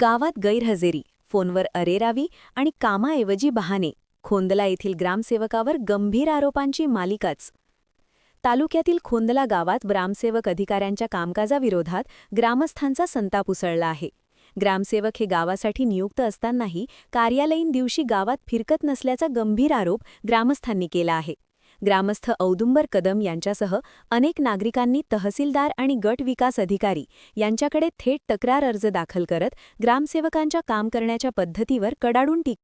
गावात गैरहजेरी फोनवर अरेरावी आणि कामाऐवजी बहाणे खोंदला येथील ग्रामसेवकावर गंभीर आरोपांची मालिकाच. तालुक्यातील खोंदला गावात ग्रामसेवक अधिकाऱ्यांच्या कामकाजाविरोधात ग्रामस्थांचा संताप उसळला आहे. ग्रामसेवक हे गावासाठी नियुक्त असतानाही कार्यालयीन दिवशी गावात फिरकत नसल्याचा गंभीर आरोप ग्रामस्थांनी केला आहे. ग्रामस्थ औदुंबर कदम यांच्यासह अनेक नागरिकांनी तहसीलदार आणि गट विकास अधिकारी यांच्याकडे थेट तक्रार अर्ज दाखल करत ग्रामसेवकांच्या काम करण्याच्या पद्धतीवर कडाडून टीक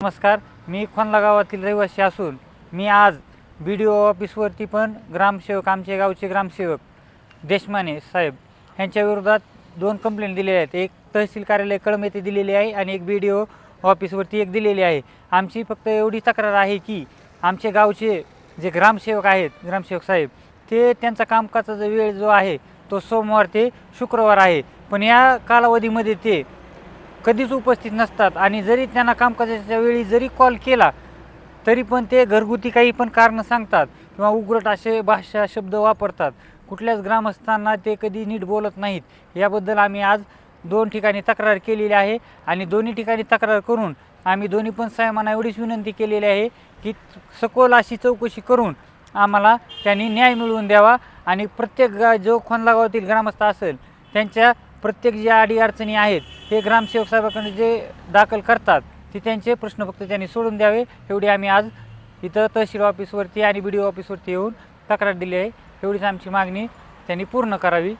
नमस्कार मी खोनला गावातील रहिवासी असून मी आज बी डी ओ ऑफिसवरती पण ग्रामसेवक आमचे गावचे ग्रामसेवक देशमाने साहेब यांच्या विरोधात दोन कंप्लेंट दिलेल्या आहेत. एक तहसील कार्यालय कळम येथे दिलेली आहे आणि एक बी डी ओ ऑफिसवरती एक दिलेली आहे. आमची फक्त एवढी तक्रार आहे की आमचे गावचे जे ग्रामसेवक आहेत ग्रामसेवक साहेब ते त्यांचा कामकाजाचा वेळ जो आहे तो सोमवार ते शुक्रवार आहे. पण या कालावधीमध्ये ते कधीच उपस्थित नसतात आणि जरी त्यांना कामकाजाच्या वेळी जरी कॉल केला तरी पण ते घरगुती काही पण कारणं सांगतात किंवा उग्रट असे भाषा शब्द वापरतात. कुठल्याच ग्रामस्थांना ते कधी नीट बोलत नाहीत. याबद्दल आम्ही आज दोन ठिकाणी तक्रार केलेली आहे आणि दोन्ही ठिकाणी तक्रार करून आम्ही दोन्ही पण साहेबांना एवढीच विनंती केलेली आहे की सखोल अशी चौकशी करून आम्हाला त्यांनी न्याय मिळवून द्यावा आणि प्रत्येक गा जो खोनलागावातील ग्रामस्थ असेल त्यांच्या प्रत्येक ज्या अडीअडचणी आहेत हे ग्रामसेवक साहेबाकडे जे दाखल करतात ते त्यांचे प्रश्न फक्त त्यांनी सोडून द्यावे. एवढी आम्ही आज इथं तहसील ऑफिसवरती आणि बी डी ओ ऑफिसवरती येऊन तक्रार दिली आहे. एवढीच आमची मागणी त्यांनी पूर्ण करावी.